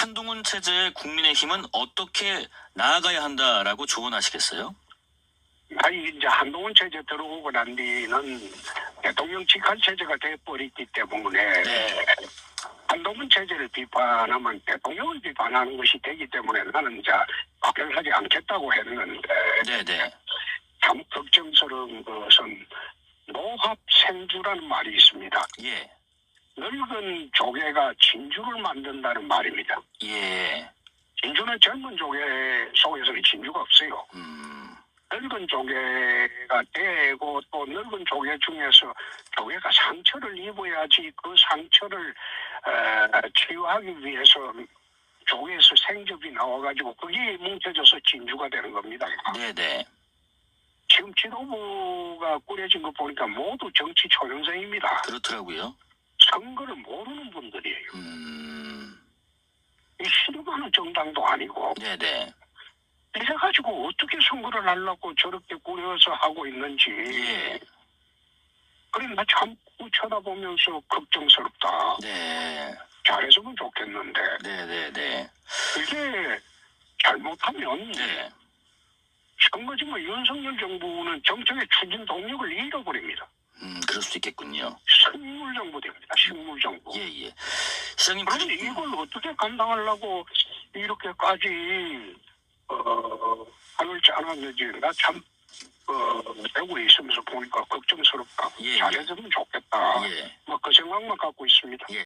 한동훈 체제의 국민의힘은 어떻게 나아가야 한다라고 조언하시겠어요? 아니 이제 한동훈 체제 들어오고 난 뒤는 대통령 직할 체제가 돼버렸기 때문에 네. 한동훈 체제를 비판하면 대통령을 비판하는 것이 되기 때문에 나는 이제 박경하지 않겠다고 했는데 네네. 참 걱정스러운 것은 노합 생주라는 말이 있습니다. 예. 늙은 조개가 진주를 만든다는 말입니다. 예. 진주는 젊은 조개 속에서는 진주가 없어요. 음. 늙은 조개가 되고 또 늙은 조개 중에서 조개가 상처를 입어야지 그 상처를 어, 치유하기 위해서 조개에서 생즙이 나와가지고 그게 뭉쳐져서 진주가 되는 겁니다. 네네. 지금 지도부가 꾸려진 거 보니까 모두 정치 초년생입니다. 그렇더라고요. 선거를 모르는 분들이에요. 음. 이 실험하는 정당도 아니고 네네. 이래 가지고 어떻게 선거를 하려고 저렇게 꾸려서 하고 있는지 예. 그래 나참 쳐다보면서 걱정스럽다. 네. 잘했으면 좋겠는데 네네네. 이게 잘못하면 네. 선거지만 윤석열 정부는 정책의 추진 동력을 잃어버립니다. 음, 그럴 수 있겠군요. 식물 정부 됩니다. 식물 정부. 예, 예. 시장님, 그런데 그리고- 이걸 어떻게 감당하려고 이렇게까지 어 하늘 않았는지 나참 어, 대구에 있으면서 보니까 걱정스럽다. 예, 예. 잘해주면 좋겠다.